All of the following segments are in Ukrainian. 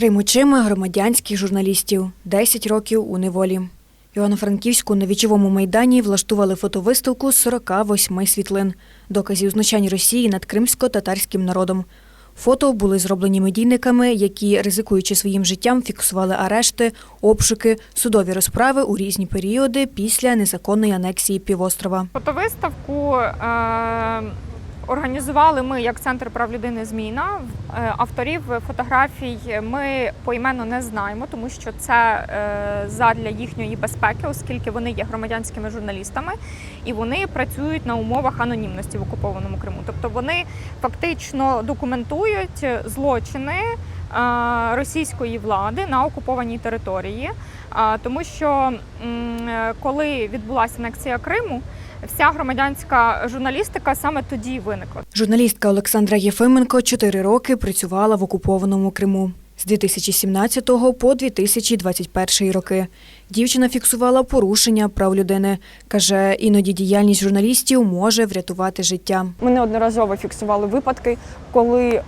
Крим очима громадянських журналістів 10 років у неволі. Івано-Франківську на вічовому майдані влаштували фотовиставку з 48 світлин, доказів знущань Росії над кримсько-татарським народом. Фото були зроблені медійниками, які, ризикуючи своїм життям, фіксували арешти, обшуки, судові розправи у різні періоди після незаконної анексії півострова. Фотовиставку е, організували ми як Центр прав людини Зміна. Е, Авторів фотографій ми поіменно не знаємо, тому що це е, задля їхньої безпеки, оскільки вони є громадянськими журналістами і вони працюють на умовах анонімності в окупованому Криму. Тобто вони фактично документують злочини російської влади на окупованій території. А, Тому що коли відбулася анексія Криму, вся громадянська журналістика саме тоді виникла. Журналістка Олександра Єфименко чотири роки працювала в окупованому Криму з 2017 по 2021 роки. Дівчина фіксувала порушення прав людини. Каже, іноді діяльність журналістів може врятувати життя. Ми неодноразово фіксували випадки, коли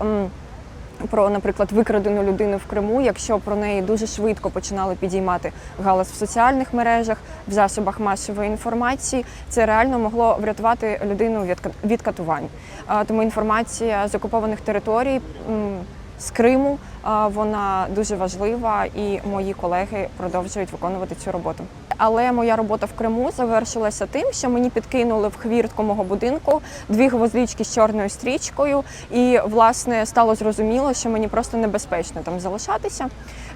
про, наприклад, викрадену людину в Криму, якщо про неї дуже швидко починали підіймати галас в соціальних мережах, в засобах масової інформації, це реально могло врятувати людину від, катувань. Тому інформація з окупованих територій. З Криму вона дуже важлива, і мої колеги продовжують виконувати цю роботу. Але моя робота в Криму завершилася тим, що мені підкинули в хвіртку мого будинку дві гвоздички з чорною стрічкою, і власне стало зрозуміло, що мені просто небезпечно там залишатися.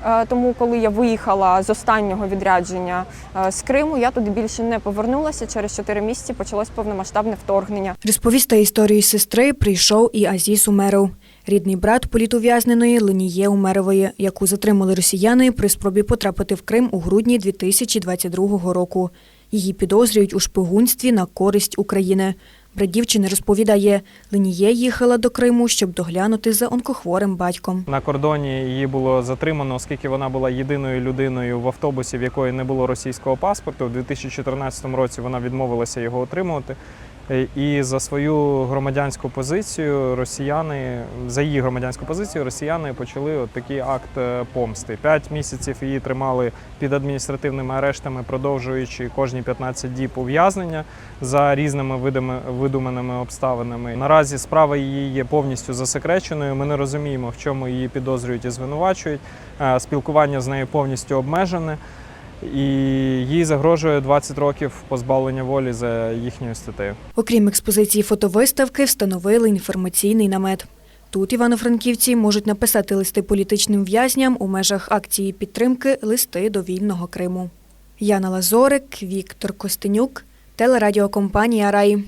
Е, Тому, коли я виїхала з останнього відрядження е, з Криму, я туди більше не повернулася. Через чотири місяці почалось повномасштабне вторгнення. Розповісти історію сестри прийшов і Азіс Умеров, рідний брат політув'язненої Леніє Умерової, яку затримали росіяни при спробі потрапити в Крим у грудні 2022 року. Її підозрюють у шпигунстві на користь України. Брат дівчини розповідає, Леніє їхала до Криму, щоб доглянути за онкохворим батьком. На кордоні її було затримано, оскільки вона була єдиною людиною в автобусі, в якої не було російського паспорту. У 2014 році вона відмовилася його отримувати. Е, І за свою громадянську позицію росіяни, за її громадянську позицію, росіяни почали от такий акт е, помсти. П'ять місяців її тримали під адміністративними арештами, продовжуючи кожні 15 діб ув'язнення за різними видами видуманими обставинами. Наразі справа її є повністю засекреченою. Ми не розуміємо, в чому її підозрюють і звинувачують. Е, Спілкування з нею повністю обмежене, і їй загрожує 20 років позбавлення волі за їхньою статтею. Окрім експозиції фотовиставки, встановили інформаційний намет. Тут івано-франківці можуть написати листи політичним в'язням у межах акції підтримки Листи до вільного Криму. Яна Лазорик, Віктор Костенюк, телерадіокомпанія Рай.